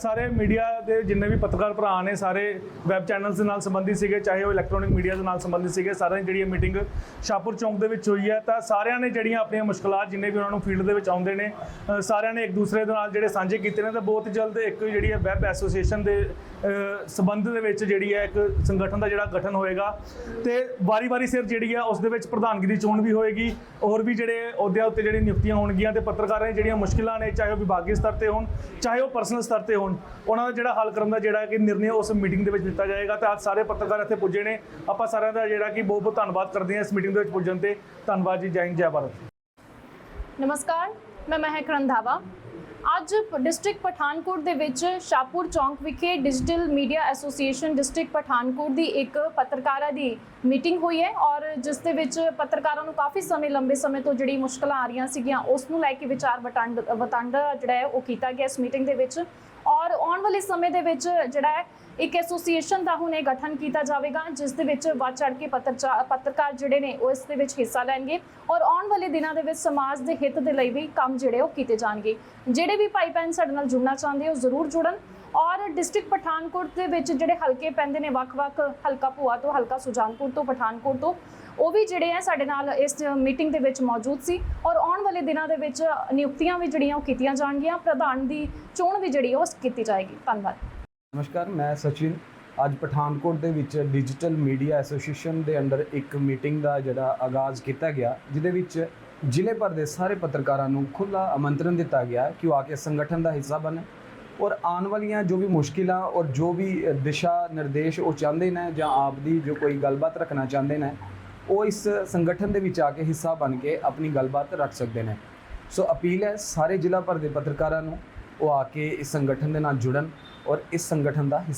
ਸਾਰੇ ਮੀਡੀਆ ਦੇ ਜਿੰਨੇ ਵੀ ਪੱਤਰਕਾਰ ਭਰਾ ਨੇ ਸਾਰੇ ਵੈਬ ਚੈਨਲਸ ਦੇ ਨਾਲ ਸੰਬੰਧਿਤ ਸੀਗੇ ਚਾਹੇ ਉਹ ਇਲੈਕਟ੍ਰੋਨਿਕ ਮੀਡੀਆ ਦੇ ਨਾਲ ਸੰਬੰਧਿਤ ਸੀਗੇ ਸਾਰਿਆਂ ਦੀ ਜਿਹੜੀ ਇਹ ਮੀਟਿੰਗ ਸ਼ਾਹਪੁਰ ਚੌਂਕ ਦੇ ਵਿੱਚ ਹੋਈ ਹੈ ਤਾਂ ਸਾਰਿਆਂ ਨੇ ਜਿਹੜੀਆਂ ਆਪਣੀਆਂ ਮੁਸ਼ਕਲਾਂ ਜਿੰਨੇ ਵੀ ਉਹਨਾਂ ਨੂੰ ਫੀਲਡ ਦੇ ਵਿੱਚ ਆਉਂਦੇ ਨੇ ਸਾਰਿਆਂ ਨੇ ਇੱਕ ਦੂਸਰੇ ਦੇ ਨਾਲ ਜਿਹੜੇ ਸਾਂਝੇ ਕੀਤੇ ਨੇ ਤਾਂ ਬਹੁਤ ਜਲਦ ਇੱਕ ਜਿਹੜੀ ਹੈ ਵੈਬ ਐਸੋਸੀਏਸ਼ਨ ਦੇ ਅ, ਸੰਬੰਧ ਦੇ ਵਿੱਚ ਜਿਹੜੀ ਹੈ ਇੱਕ ਸੰਗਠਨ ਦਾ ਜਿਹੜਾ ਗਠਨ ਹੋਏਗਾ। ਤੇ ਵਾਰੀ-ਵਾਰੀ ਸਿਰ ਜਿਹੜੀ ਹੈ ਉਸ ਦੇ ਵਿੱਚ ਪ੍ਰਧਾਨਗੀ ਦੀ ਚੋਣ ਵੀ ਹੋਏਗੀ ਹੋਰ ਵੀ ਜਿਹੜੇ ਅਹੁਦਿਆਂ ਉੱਤੇ ਜਿਹੜੀਆਂ ਨਿਯੁਕਤੀਆਂ ਹੋਣਗੀਆਂ ਤੇ ਪੱਤਰਕਾਰਾਂ ਦੀਆਂ ਜਿਹੜੀਆਂ ਮੁਸ਼ਕਲਾਂ ਨੇ ਚਾਹੇ ਉਹ ਵਿਭਾਗੀ ਸਤਰ ਤੇ ਹੋਣ ਚਾਹੇ ਉਹ ਪਰਸਨਲ ਸਤਰ ਤੇ ਹੋਣ ਉਹਨਾਂ ਦਾ ਜਿਹੜਾ ਹੱਲ ਕਰਨ ਦਾ ਜਿਹੜਾ ਕਿ ਨਿਰਣੈ ਉਸ ਮੀਟਿੰਗ ਦੇ ਵਿੱਚ ਲਿੱਤਾ ਜਾਏਗਾ ਤਾਂ ਅੱਜ ਸਾਰੇ ਪੱਤਰਕਾਰ ਇੱਥੇ ਪੁੱਜੇ ਨੇ। ਆਪਾਂ ਸਾਰਿਆਂ ਦਾ ਜਿਹੜਾ ਕਿ ਬਹੁਤ ਬਹੁਤ ਧੰਨਵਾਦ ਕਰਦੇ ਹਾਂ ਇਸ ਮੀਟਿੰਗ ਦੇ ਵਿੱਚ ਪੁੱਜਣ ਤੇ। ਧੰਨਵਾਦ ਜੀ, ਜੈ ਹਿੰਦ, ਜੈ ਭਾਰਤ। ਨਮਸਕਾਰ, ਮੈਂ ਮਹਿਕ ਰੰਧਾਵਾ। ਅੱਜ ਡਿਸਟ੍ਰਿਕਟ ਪਠਾਨਕੋਟ ਦੇ ਵਿੱਚ ਸ਼ਾਹਪੁਰ ਚੌਂਕ ਵਿਖੇ digital media association district Pathankot ਦੀ ਇੱਕ ਪੱਤਰਕਾਰਾਂ ਦੀ ਮੀਟਿੰਗ ਹੋਈ ਹੈ ਔਰ ਜਿਸ ਦੇ ਵਿੱਚ ਪੱਤਰਕਾਰਾਂ ਨੂੰ ਕਾਫੀ ਸਮੇਂ, ਲੰਬੇ ਸਮੇਂ ਤੋਂ ਜਿਹੜੀ ਮੁਸ਼ਕਲਾਂ ਆ ਰਹੀਆਂ ਸੀਗੀਆਂ, ਉਸ ਨੂੰ ਲੈ ਕੇ ਵਿਚਾਰ ਵਟਾਂਡ ਵਟਾਂਦਰਾ ਜਿਹੜਾ ਹੈ ਉਹ ਕੀਤਾ ਗਿਆ ਇਸ ਮੀਟਿੰਗ ਦੇ ਵਿੱਚ। ਔਰ ਆਉਣ ਵਾਲੇ ਸਮੇਂ ਦੇ ਵਿੱਚ ਜਿਹੜਾ ਹੈ, ਇੱਕ ਐਸੋਸੀਏਸ਼ਨ ਦਾ ਹੁਣ ਇਹ ਗਠਨ ਕੀਤਾ ਜਾਵੇਗਾ, ਜਿਸ ਦੇ ਵਿੱਚ ਵੱਧ ਚੜ ਕੇ ਪੱਤਰਚਾ- ਪੱਤਰਕਾਰ ਜਿਹੜੇ ਨੇ, ਉਹ ਇਸ ਦੇ ਵਿੱਚ ਹਿੱਸਾ ਲੈਣਗੇ ਔਰ ਆਉਣ ਵਾਲੇ ਦਿਨਾਂ ਦੇ ਵਿੱਚ ਸਮਾਜ ਦੇ ਹਿੱਤ ਦੇ ਲਈ ਵੀ ਕੰਮ ਜਿਹੜੇ ਉਹ ਕੀਤੇ ਜਾਣਗੇ। ਜਿਹੜੇ ਵੀ ਭਾਈ ਭੈਣ ਸਾਡੇ ਨਾਲ ਜੁੜਨਾ ਚਾਹੁੰਦੇ ਹੋ ਜ਼ਰੂਰ ਜੁੜਨ ਔਰ ਡਿਸਟ੍ਰਿਕਟ ਪਠਾਨਕੋਟ ਦੇ ਵਿੱਚ ਜਿਹੜੇ ਹਲਕੇ ਪੈਂਦੇ ਨੇ, ਵੱਖ-ਵੱਖ ਹਲਕਾ ਭੂਆ ਤੋਂ ਹਲਕਾ ਸੁਜਾਨਪੁਰ ਤੋਂ, ਪਠਾਨਕੋਟ ਤੋਂ ਉਹ ਵੀ ਜਿਹੜੇ ਆ ਸਾਡੇ ਨਾਲ ਇਸ ਮੀਟਿੰਗ ਦੇ ਵਿੱਚ ਮੌਜੂਦ ਸੀ ਔਰ ਆਉਣ ਵਾਲੇ ਦਿਨਾਂ ਦੇ ਵਿੱਚ ਨਿਯੁਕਤੀਆਂ ਵੀ ਜਿਹੜੀਆਂ ਉਹ ਕੀਤੀਆਂ ਜਾਣਗੀਆਂ, ਪ੍ਰਧਾਨ ਦੀ ਚੋਣ ਵੀ ਜਿਹੜੀ ਉਹ ਕੀਤੀ ਜਾਏਗੀ। ਧੰਨਵਾਦ। ਨਮਸਕਾਰ, ਮੈਂ ਸਚਿਨ। ਅੱਜ ਪਠਾਨਕੋਟ ਦੇ ਵਿੱਚ ਡਿਜੀਟਲ ਮੀਡੀਆ ਐਸੋਸੀਏਸ਼ਨ ਦੇ ਅੰਡਰ ਇੱਕ ਮੀਟਿੰਗ ਦਾ ਜਿਹੜਾ ਆਗਾਜ਼ ਕੀਤਾ ਗਿਆ, ਜਿਹਦੇ ਵਿੱਚ ਜ਼ਿਲ੍ਹੇ ਭਰ ਦੇ ਸਾਰੇ ਪੱਤਰਕਾਰਾਂ ਨੂੰ ਖੁੱਲ੍ਹਾ ਆਮੰਤਰਣ ਦਿੱਤਾ ਗਿਆ ਕਿ ਉਹ ਆ ਕੇ ਸੰਗਠਨ ਦਾ ਹਿੱਸਾ ਬਣਨ ਔਰ ਆਉਣ ਵਾਲੀਆਂ ਜੋ ਵੀ ਮੁਸ਼ਕਿਲਾਂ ਔਰ ਜੋ ਵੀ ਦਿਸ਼ਾ ਨਿਰਦੇਸ਼ ਉਹ ਚਾਹੁੰਦੇ ਨੇ ਜਾਂ ਆਪ ਦੀ ਜੋ ਕੋਈ ਗੱਲਬਾਤ ਰੱਖਣਾ ਚਾਹੁੰਦੇ ਨੇ ਉਹ ਇਸ ਸੰਗਠਨ ਦੇ ਵਿੱਚ ਆ ਕੇ ਹਿੱਸਾ ਬਣ ਕੇ ਆਪਣੀ ਗੱਲਬਾਤ ਰੱਖ ਸਕਦੇ ਨੇ। ਸੋ ਅਪੀਲ ਹੈ ਸਾਰੇ ਜ਼ਿਲ੍ਹਾ ਭਰ ਦੇ ਪੱਤਰਕਾਰਾਂ ਨੂੰ ਉਹ ਆ ਕੇ ਇਸ ਸੰਗਠਨ ਦੇ ਨਾਲ ਜੁੜਨ ਔਰ ਇਸ ਸੰਗਠਨ ਦਾ ਹਿੱਸਾ